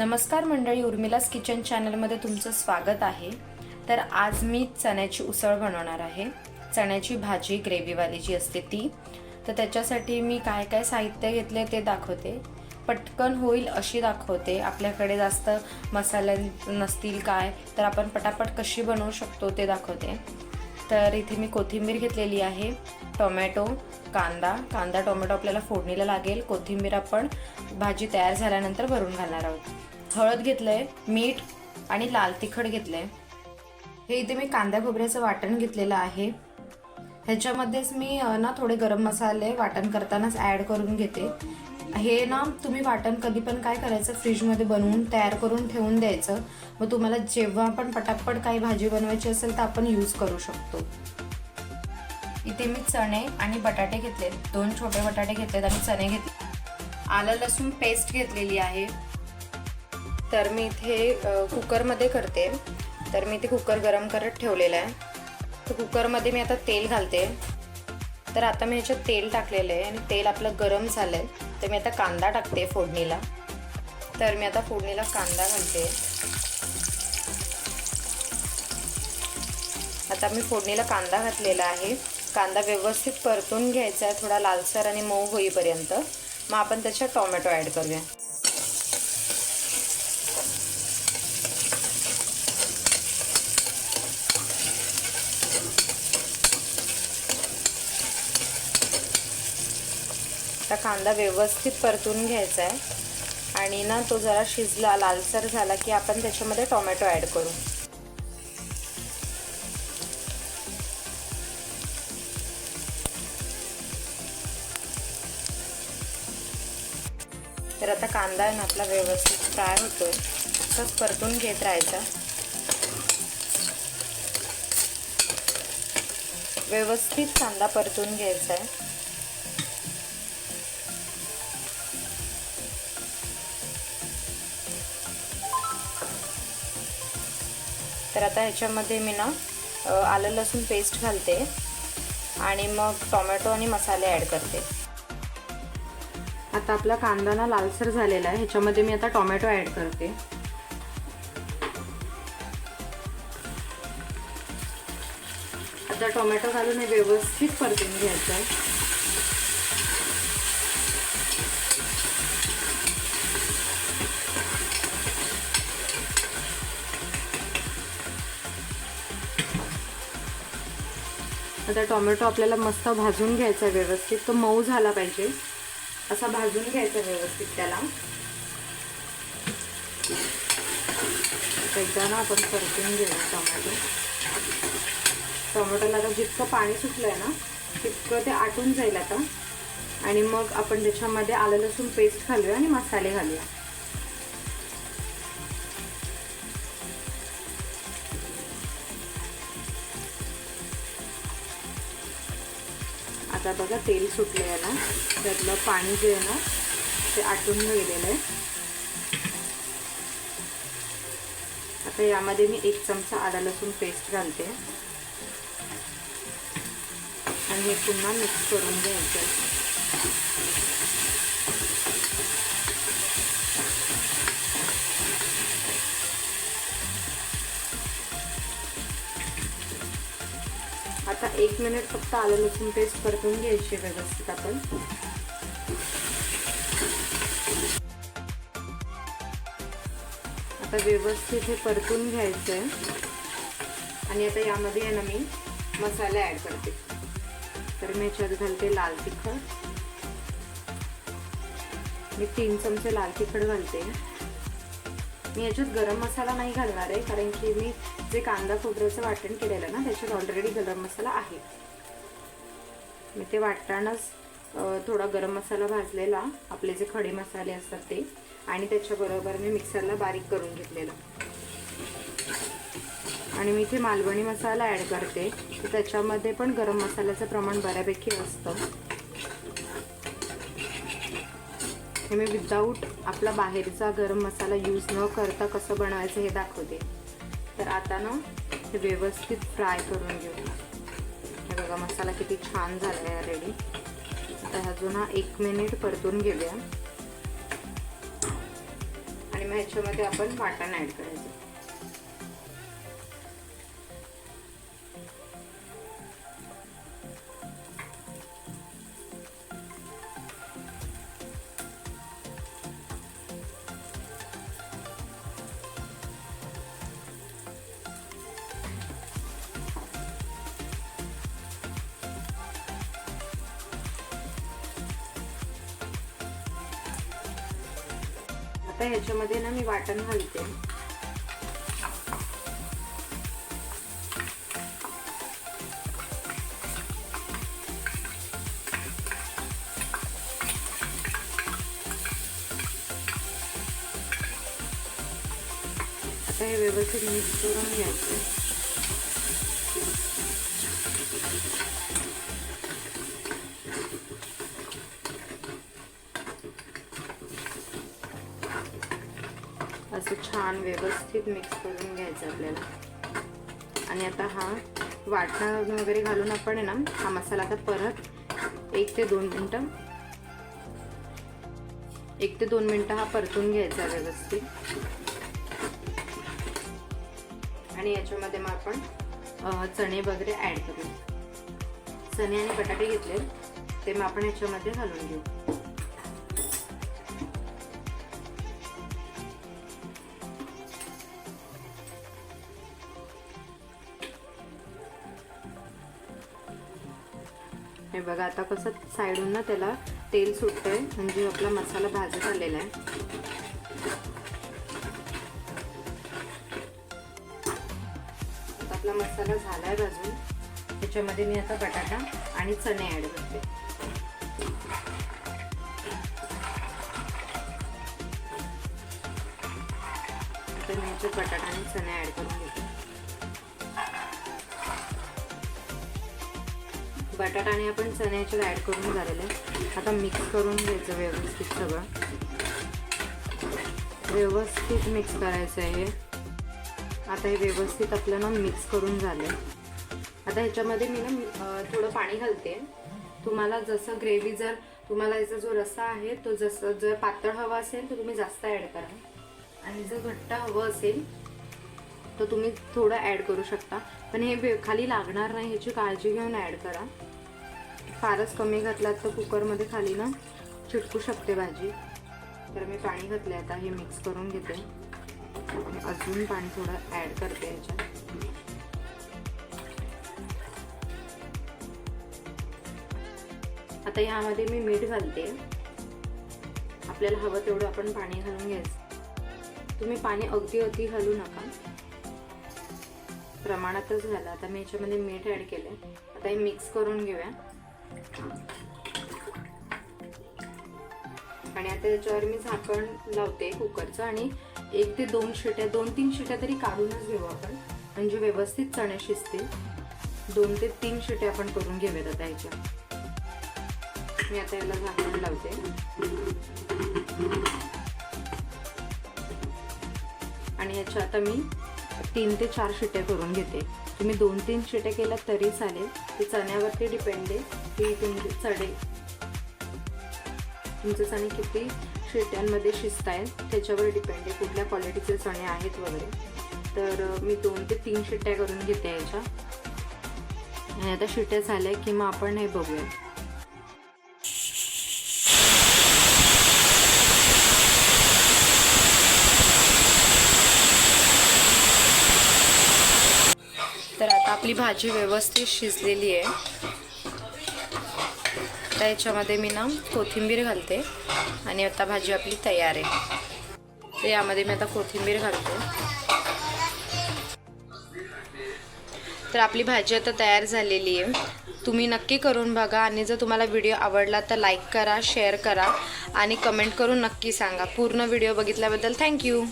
नमस्कार मंडळी उर्मिलास किचन चॅनलमध्ये तुमचं स्वागत आहे. तर आज मी चण्याची उसळ बनवणार आहे. चण्याची भाजी ग्रेव्हीवाली जी असते ती. तर त्याच्यासाठी मी काय काय साहित्य घेतले ते दाखवते. पटकन होईल अशी दाखवते. आपल्याकडे जास्त मसाले नसतील काय तर आपण पटापट कशी बनवू शकतो ते दाखवते. तर इथे मी कोथिंबीर घेतलेली आहे टोमॅटो कांदा कांदा टोमॅटो आपल्याला फोडणीला लागेल. कोथिंबीर आपण भाजी तयार झाल्यानंतर भरून घालणार आहोत. हळद घेतलं आहे मीठ आणि लाल तिखट घेतलं आहे हे इथे मी कांदा खोबऱ्याचं वाटण घेतलेलं आहे. ह्याच्यामध्येच मी ना थोडे गरम मसाले वाटण करतानाच ॲड करून घेते. हे ना तुम्ही वाटण कधी पण काय करायचं फ्रीजमध्ये बनवून तयार करून ठेवून द्यायचं. मग तुम्हाला जेव्हा पण पटापट काही भाजी बनवायची असेल तर आपण यूज करू शकतो. इथे मी चणे आणि बटाटे घेतले. दोन छोटे बटाटे घेतलेत आणि चणे घेतले. आलं लसूण पेस्ट घेतलेली आहे. तर मी इथे कुकरमध्ये करते. तर मी इथे कुकर गरम करत ठेवलेलं आहे. तर कुकरमध्ये मी आता तेल घालते. तर आता मी ह्याच्यात तेल टाकलेलं आहे आणि तेल आपलं गरम झालं आहे तर मी आता कांदा टाकते फोडणीला. तर मी आता फोडणीला कांदा घालते. आता मी फोडणीला कांदा घातलेला आहे. कांदा व्यवस्थित परतून घ्यायचा आहे थोडा लालसर आणि मऊ होईपर्यंत. मग आपण त्याच्यात टोमॅटो ॲड करूया. आता कांदा व्यवस्थित परतून घ्यायचा आहे. आणि ना तो जरा शिजला लालसर झाला की आपण त्याच्यामध्ये टोमॅटो ॲड करू. तर आता कांदा आहे ना आपला व्यवस्थित फ्राय होतो असंच परतून घेत राहायचा. व्यवस्थित कांदा परतून घ्यायचा आहे. तर आता ह्याच्यामध्ये मी ना आलं लसूण पेस्ट घालते. आणि मग टोमॅटो आणि मसाले ॲड करते. आता आपला कांदा ना लालसर झालेला आहे. ह्याच्यामध्ये मी आता टोमॅटो ॲड करते. आता टोमॅटो घालून हे व्यवस्थित परतून घ्यायचं आहे. आता टोमॅटो आपल्याला मस्त भाजून घ्यायचा आहे व्यवस्थित. तो मऊ झाला पाहिजे. असा भाजून घ्यायचा व्यवस्थित त्याला. एकदा ना आपण परतून घेऊ टोमॅटो. टोमॅटोला आता जितकं पाणी सुटलं आहे ना तितकं ते आटून जाईल आता. आणि मग आपण त्याच्यामध्ये आलं लसूण पेस्ट घालूया आणि मसाले घालूया. आता बघा तेल सुटलं आहे याला त्यातलं पाणी जे आहे ना ते आटून गेलेलं आहे. आता यामध्ये मी एक चमचा आदा लसूण पेस्ट घालते. आणि हे पुन्हा मिक्स करून घ्यायचं. आता एक मिनिट फक्त आलं लसूण पेस्ट परतून घ्यायची व्यवस्थित आपण. आता व्यवस्थित हे परतून घ्यायचं आहे. आणि आता यामध्ये आहे ना मी मसाले ॲड करते. तर मी ह्याच्यात घालते लाल तिखट. मी तीन चमचे लाल तिखट घालते. मी याच्यात गरम मसाला नाही घालणार आहे कारण की मी जे कांदा खोबऱ्याचं वाटण केलेलं ना त्याच्यात ऑलरेडी गरम मसाला आहे. मी ते वाटतानाच थोडा गरम मसाला भाजलेला आपले जे खडे मसाले असतात ते आणि त्याच्याबरोबर मी मिक्सरला बारीक करून घेतलेलं. आणि मी इथे मालवणी मसाला ॲड करते. तर त्याच्यामध्ये पण गरम मसाल्याचं प्रमाण बऱ्यापैकी असतं. हे मी विदाऊट आपला बाहेरचा गरम मसाला यूज न करता कसं बनवायचं हे दाखवते. तर आता ना हे व्यवस्थित फ्राय करून घेऊ हे बघा मसाला किती छान झाला आहे रेडी आता अजून ना एक मिनिट परतून घेऊया. आणि मग ह्याच्यामध्ये आपण वाटण ॲड करायचं. आता ह्याच्यामध्ये ना मी वाटण घालते. आता हे व्यवस्थित मिक्स करून घ्यायचं. छान व्यवस्थित मिक्स करून घ्यायचं आपल्याला. आणि आता हा वाटण वगैरे घालून आपण आहे ना हा मसाला आता परत एक ते दोन मिनटं एक ते दोन मिनटं हा परतून घ्यायचा व्यवस्थित. आणि याच्यामध्ये मग आपण चणे वगैरे ॲड करू. चणे आणि बटाटे घेतले ते मग आपण याच्यामध्ये घालून घेऊ. हे बघा आता कसं साईडून ना त्याला तेल सुटतंय. म्हणजे आपला मसाला भाजत आलेला आहे. आपला मसाला झालाय भाजून. त्याच्यामध्ये मी आता बटाटा आणि चणे ऍड करते. आता मी बटाटा आणि चणे ऍड करून घेते. बटाटा आणि आपण चण्याचे ॲड करून झालेलं आहे. आता मिक्स करून घ्यायचं व्यवस्थित सगळं. व्यवस्थित मिक्स करायचं आहे आता हे व्यवस्थित आपलं ना मिक्स करून झालं आता ह्याच्यामध्ये मी ना थोडं पाणी घालते. तुम्हाला जसं ग्रेव्ही जर तुम्हाला याचा जो रस्सा आहे तो जसं जर पातळ हवा असेल तर तुम्ही जास्त ॲड करा. आणि जर घट्ट हवं असेल तर तुम्ही थोडं ॲड करू शकता. पण हे खाली लागणार नाही ह्याची काळजी घेऊन ॲड करा. फारच कमी घातलात तर कुकरमध्ये खाली ना चिटकू शकते भाजी. तर मी पाणी घातले आता हे मिक्स करून घेते. अजून पाणी थोडं ॲड करते याच्यात. आता यामध्ये मी मीठ घालते. आपल्याला हवं तेवढं आपण पाणी घालून घ्यायचं. तुम्ही पाणी अगदी अगदी घालू नका. प्रमाणातच घाला. आता मी याच्यामध्ये मीठ ॲड केलं आता हे मिक्स करून घेऊया. आणि आता याच्यावर मी झाकण लावते कुकरचं आणि एक ते दोन शिट्या दोन तीन शिट्या तरी काढूनच घेऊ आपण. म्हणजे व्यवस्थित चणे शिजतील दोन ते तीन शिट्या आपण करून घेऊयात आता याच्या. मी आता याला झाकण लावते. आणि याच्या आता मी तीन ते चार शिट्या करून घेते. तुम्ही दोन तीन शिट्या केल्या तरी चालेल. ते चण्यावरती डिपेंड आहे. की तुमचे चणे तुमचे चणे किती शिट्यांमध्ये शिजत आहेत त्याच्यावर डिपेंड आहे. कुठल्या क्वालिटीचे चणे आहेत वगैरे. तर मी दोन ते तीन शिट्ट्या करून घेते याच्या. आणि आता शिट्ट्या झाल्या की मग आपण हे बघूया. आपली भाजी व्यवस्थित शिजलेली आहे. तर याच्यामध्ये मी ना कोथिंबीर घालते आणि आता भाजी आपली तयार आहे. तर यामध्ये मी आता कोथिंबीर घालते. तर आपली भाजी आता तयार झालेली आहे. तुम्ही नक्की करून बघा आणि जर तुम्हाला व्हिडिओ आवडला तर लाईक करा शेअर करा आणि कमेंट करून नक्की सांगा. पूर्ण व्हिडिओ बघितल्याबद्दल थँक्यू